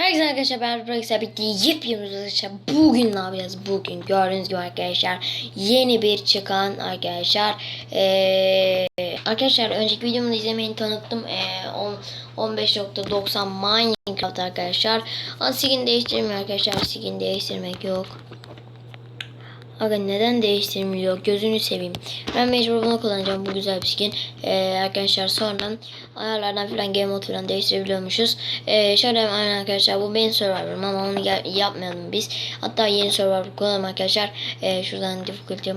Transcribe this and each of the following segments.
Herkese arkadaşlar ben Bıraksa bitti yepyeni arkadaşlar bugün ne yapacağız? Bugün gördüğünüz gibi arkadaşlar yeni bir çıkan arkadaşlar. Ee, arkadaşlar önceki videomu da izlemeyi tanıttım. Ee, on- 15.90 Minecraft arkadaşlar. Ama skin değiştirmiyor arkadaşlar skin değiştirmek yok Aga neden değiştirmiyor? Gözünü seveyim. Ben mecbur bunu kullanacağım. Bu güzel bir skin. Ee, arkadaşlar sonra ayarlardan falan game mode falan değiştirebiliyormuşuz. Ee, şöyle arkadaşlar bu benim server'ım ama onu ya- yapmayalım biz. Hatta yeni server kullanalım arkadaşlar. Ee, şuradan difficulty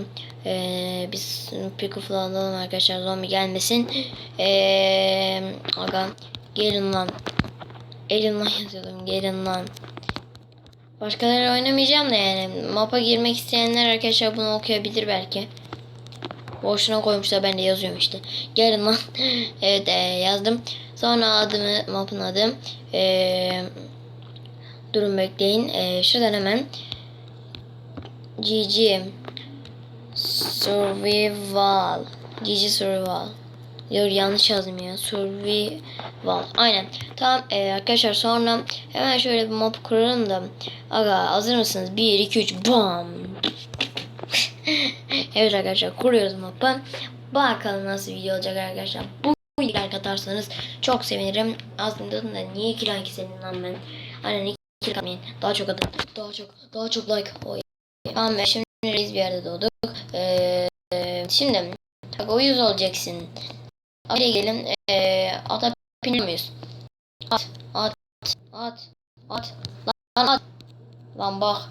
ee, biz pick falan alalım arkadaşlar. Zombi gelmesin. Ee, aga gelin lan. Gelin lan yazıyordum. Gelin lan. Başkaları oynamayacağım da yani. Mapa girmek isteyenler arkadaşlar bunu okuyabilir belki. Boşuna koymuşlar ben de yazıyorum işte. Gelin lan. evet e, yazdım. Sonra adımı mapın adı. E, durun bekleyin. E, şuradan hemen GG Survival GG Survival Yok yanlış yazdım ya. Survival. Aynen. Tamam e, arkadaşlar sonra hemen şöyle bir map kuralım da. Aga hazır mısınız? 1 2 3 bam. evet arkadaşlar kuruyoruz mapı. Bakalım nasıl video olacak arkadaşlar. Bu like atarsanız çok sevinirim. Aslında da niye 2 like istedim lan ben? Aynen 2 like atmayın. Daha çok atın. Daha çok daha çok like. Oy. Tamam şimdi reis bir yerde doğduk. Ee, şimdi bak o yüz olacaksın. Buraya gelin. Ee, ata biniyor muyuz? At, at, at, at. Lan at. Lan bak.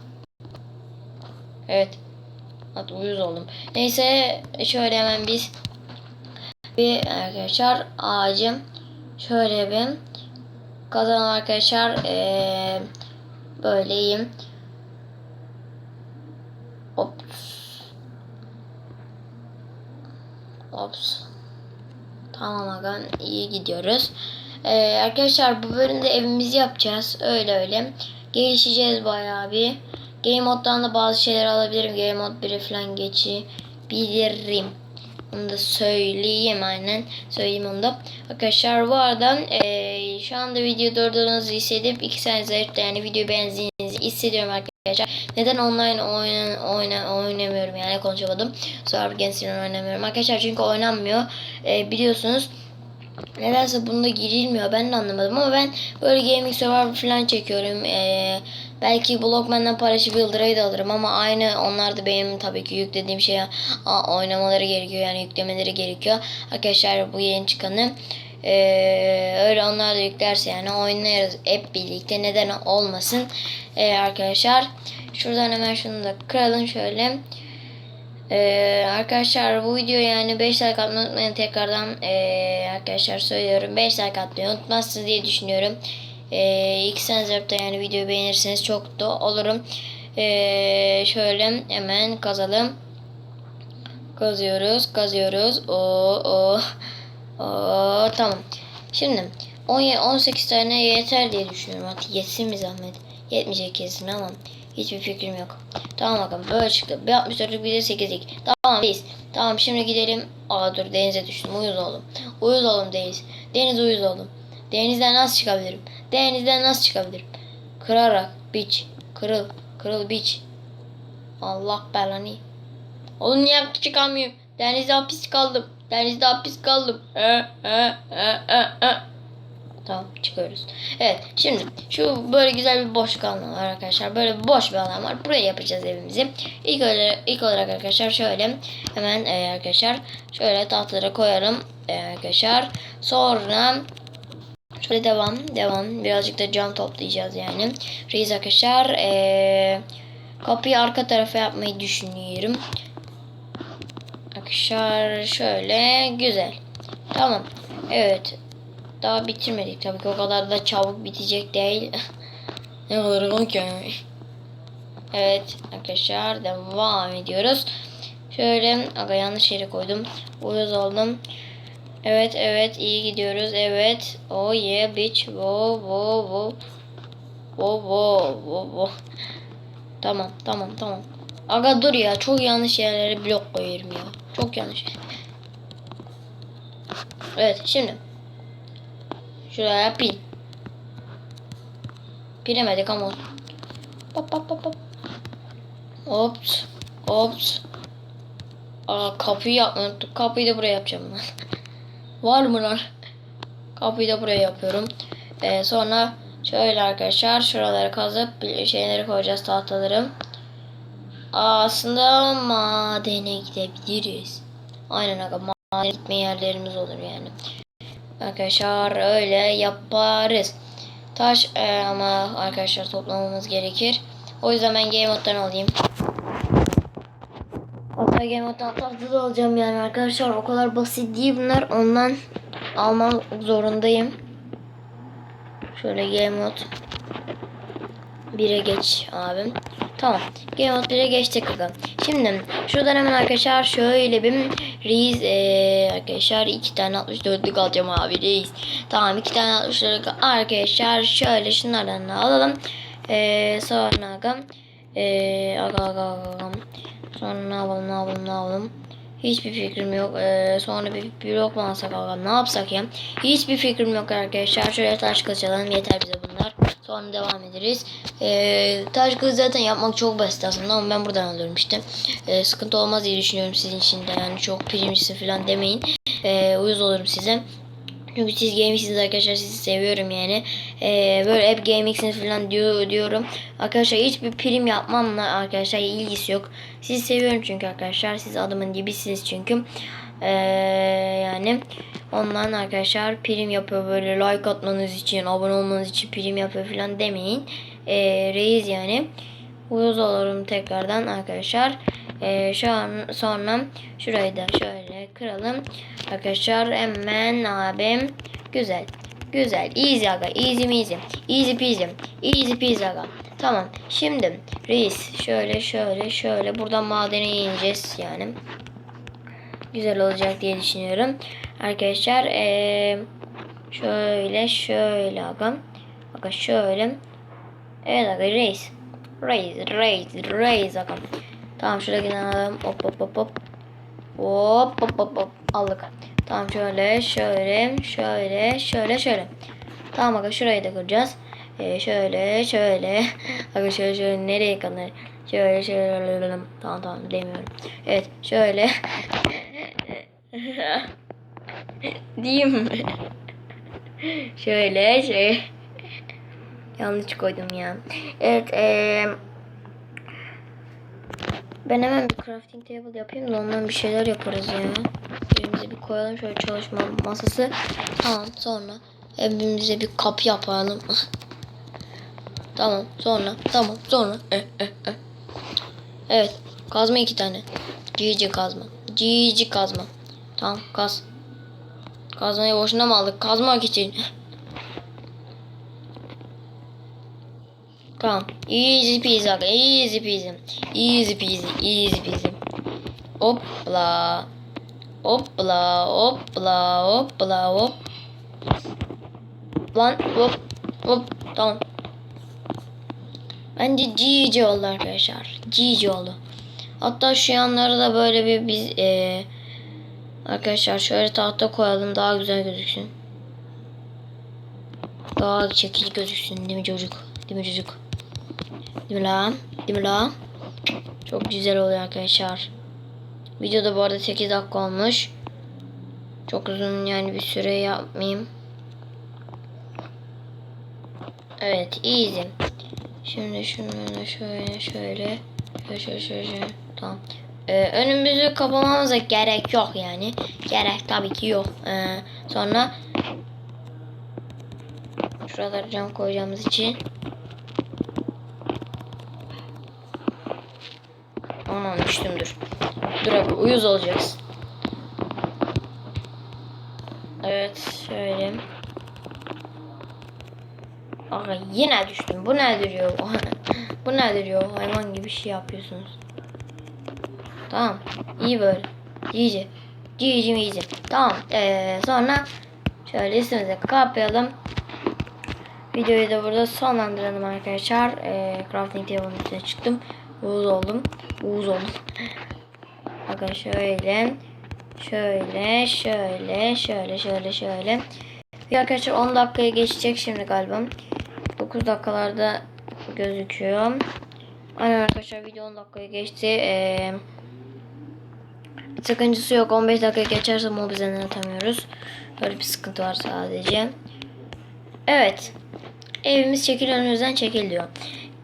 Evet. At uyuz oldum. Neyse şöyle hemen biz bir arkadaşlar ağacım şöyle bir kazanalım arkadaşlar ee, böyleyim. Ops. Ops. Tamam aga iyi gidiyoruz. Ee, arkadaşlar bu bölümde evimizi yapacağız. Öyle öyle. Gelişeceğiz bayağı bir. Game moddan da bazı şeyler alabilirim. Game mod 1'e falan geçebilirim. Onu da söyleyeyim aynen. Söyleyeyim onu da. Arkadaşlar bu arada ee, şu anda video durduğunuzu hissedip iki saniye zayıfta yani video beğendiğinizi hissediyorum arkadaşlar. Neden online oyna, oyna, oynamıyorum yani konuşamadım. Sonra Gensler'ın oynamıyorum arkadaşlar çünkü oynanmıyor. Ee, biliyorsunuz. Nedense bunda girilmiyor ben de anlamadım ama ben böyle gaming server falan çekiyorum. Ee, belki Blockman'dan Paraşi Builder'ı da alırım ama aynı onlar da benim tabii ki yüklediğim şeye aa, oynamaları gerekiyor yani yüklemeleri gerekiyor. Arkadaşlar bu yeni çıkanı ee, öyle onlar da yüklerse yani oynarız hep birlikte neden olmasın ee, arkadaşlar. Şuradan hemen şunu da kıralım şöyle. Ee, arkadaşlar bu video yani 5 like atmayı unutmayın tekrardan ee, arkadaşlar söylüyorum 5 like atmayı unutmazsınız diye düşünüyorum. Ee, ilk senzepte yani videoyu beğenirseniz çok da olurum. Ee, şöyle hemen kazalım. Kazıyoruz kazıyoruz. O o o tamam. Şimdi 17 18 tane yeter diye düşünüyorum. Artık yetsin mi zahmet? Yetmeyecek kesin ama hiçbir fikrim yok. Tamam bakalım böyle çıktı. Bir 64'lük bir de 8'lik. Tamam Deniz. Tamam şimdi gidelim. Aa dur denize düştüm. Uyuz oldum. Uyuz oldum Deniz. Deniz uyuz oldum. Denizden nasıl çıkabilirim? Denizden nasıl çıkabilirim? Kırarak. Biç. Kırıl. Kırıl biç. Allah belanı. Oğlum niye çıkamıyorum? Denizde hapis kaldım. Denizde hapis kaldım. Ee, ee, ee, ee. Tamam çıkıyoruz. Evet şimdi şu böyle güzel bir boşluk alan var arkadaşlar. Böyle boş bir alan var. Buraya yapacağız evimizi. İlk olarak, ilk olarak arkadaşlar şöyle hemen e, arkadaşlar şöyle tahtalara koyalım e, arkadaşlar. Sonra şöyle devam devam birazcık da cam toplayacağız yani. Reis arkadaşlar e, kapıyı arka tarafa yapmayı düşünüyorum. Arkadaşlar şöyle güzel. Tamam. Evet daha bitirmedik tabii ki o kadar da çabuk bitecek değil. ne kadar okey. Evet arkadaşlar devam ediyoruz. Şöyle aga yanlış yere koydum. Uyuz oldum. Evet evet iyi gidiyoruz. Evet. Oh yeah bitch. Wo wo wo. Wo wo wo wo. Tamam tamam tamam. Aga dur ya çok yanlış yerlere blok koyuyorum ya. Çok yanlış. Evet şimdi Şuraya bin. Piremedik ama. Hop hop hop hop. Ops. Ops. Aa kapıyı yapmayı unuttuk. Kapıyı da buraya yapacağım ben. Var mı lan? Kapıyı da buraya yapıyorum. Ee, sonra şöyle arkadaşlar şuraları kazıp şeyleri koyacağız tahtaları. Aslında madene gidebiliriz. Aynen aga madene gitme yerlerimiz olur yani. Arkadaşlar öyle yaparız. Taş e, ama arkadaşlar toplamamız gerekir. O yüzden ben game moddan alayım. Hatta game moddan tatlı da alacağım yani arkadaşlar. O kadar basit değil bunlar. Ondan almam zorundayım. Şöyle game mod 1'e geç abim. Tamam. Game Mode 1'e geçtik aga. Şimdi şuradan hemen arkadaşlar şöyle bir reis ee, arkadaşlar iki tane 64'lük alacağım abi reis. Tamam iki tane 64'lük arkadaşlar şöyle şunlardan da alalım. Ee, sonra aga ee, aga aga aga sonra ne yapalım ne yapalım ne yapalım. Hiçbir fikrim yok. Ee, sonra bir blok mu alsak ne yapsak ya? Hiçbir fikrim yok arkadaşlar. Şöyle taş kılıç alalım yeter bize bunlar. Sonra devam ederiz. Ee, taş kılıç zaten yapmak çok basit aslında ama ben buradan alıyorum işte. Ee, sıkıntı olmaz diye düşünüyorum sizin için de. Yani çok primcisi falan demeyin. Ee, uyuz olurum size. Çünkü siz gamingsiniz arkadaşlar sizi seviyorum yani. Ee, böyle hep gamingsiniz falan diyor, diyorum. Arkadaşlar hiçbir prim yapmamla arkadaşlar ilgisi yok. Sizi seviyorum çünkü arkadaşlar. Siz adamın dibisiniz çünkü. Ee, yani ondan arkadaşlar prim yapıyor böyle like atmanız için abone olmanız için prim yapıyor falan demeyin. Ee, reis yani. Uyuz olurum tekrardan arkadaşlar. Ee, şu an sonra şurayı da şöyle kıralım. Arkadaşlar hemen abim. Güzel. Güzel. Easy aga. Easy easy. Easy peasy. Easy peasy aga. Tamam. Şimdi reis şöyle şöyle şöyle buradan madene ineceğiz yani. Güzel olacak diye düşünüyorum. Arkadaşlar ee, şöyle şöyle aga. Aga şöyle. Evet aga reis. Reis reis reis aga. Tamam şuraya alalım. Hop hop hop hop. Hop hop hop hop. Aldık. Tamam şöyle şöyle şöyle şöyle şöyle. Tamam aga şurayı da kıracağız. Ee, şöyle şöyle. Aga şöyle şöyle nereye kadar? Şöyle şöyle. Tamam tamam demiyorum. Evet şöyle. Diyeyim mi? şöyle şey. Yanlış koydum ya. Evet eee ben hemen bir crafting table yapayım da ondan bir şeyler yaparız ya. Evimize bir koyalım şöyle çalışma masası. Tamam sonra evimize bir kapı yapalım. tamam sonra tamam sonra. Eh, eh, eh. Evet kazma iki tane. Cici kazma. Cici kazma. Tamam kaz. Kazmayı boşuna mı aldık? Kazmak için. Tamam. Easy peasy. Easy peasy. Easy peasy. Easy peasy. Hopla. Hopla. Hopla. Hopla. Hop. Lan hop. Hop. Tamam. Bence GG oldu arkadaşlar. GG oldu. Hatta şu yanlara da böyle bir biz eee arkadaşlar şöyle tahta koyalım daha güzel gözüksün. Daha çekici gözüksün değil mi çocuk? Değil mi çocuk? Değil mi lan? Değil mi lan? Çok güzel oluyor arkadaşlar. Videoda bu arada 8 dakika olmuş. Çok uzun yani bir süre yapmayayım. Evet easy. Şimdi şunu şöyle şöyle şöyle şöyle şöyle tamam. Ee, önümüzü kapamamıza gerek yok yani. Gerek tabii ki yok. Ee, sonra şuralara cam koyacağımız için Düştüm dur. Abi uyuz olacaksın. Evet şöyle. Aga yine düştüm. Bu nedir ya? Bu nedir ya? Hayvan gibi şey yapıyorsunuz. Tamam. İyi böyle. İyice. İyice iyice. Tamam. Ee, sonra şöyle üstümüze kapayalım. Videoyu da burada sonlandıralım arkadaşlar. Ee, crafting table'ın üstüne çıktım. Uğuz oldum. Uğuz oldum. Bakın şöyle. Şöyle. Şöyle. Şöyle. Şöyle. Şöyle. Bir arkadaşlar 10 dakikaya geçecek şimdi galiba. 9 dakikalarda gözüküyor. Aynen arkadaşlar video 10 dakikaya geçti. Ee, sakıncası yok. 15 dakika geçerse mob üzerinden atamıyoruz. Böyle bir sıkıntı var sadece. Evet. Evimiz çekil önümüzden çekil diyor.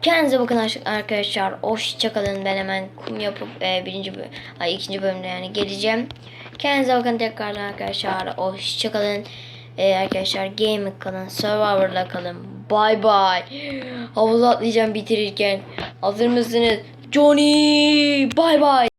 Kendinize bakın arkadaşlar. Hoşçakalın. Ben hemen kum yapıp e, birinci ay, ikinci bölümde yani geleceğim. Kendinize bakın tekrardan arkadaşlar. Hoşçakalın. E, arkadaşlar gaming kalın. Survivor'la kalın. Bye bye. Havuza atlayacağım bitirirken. Hazır mısınız? Johnny. Bye bye.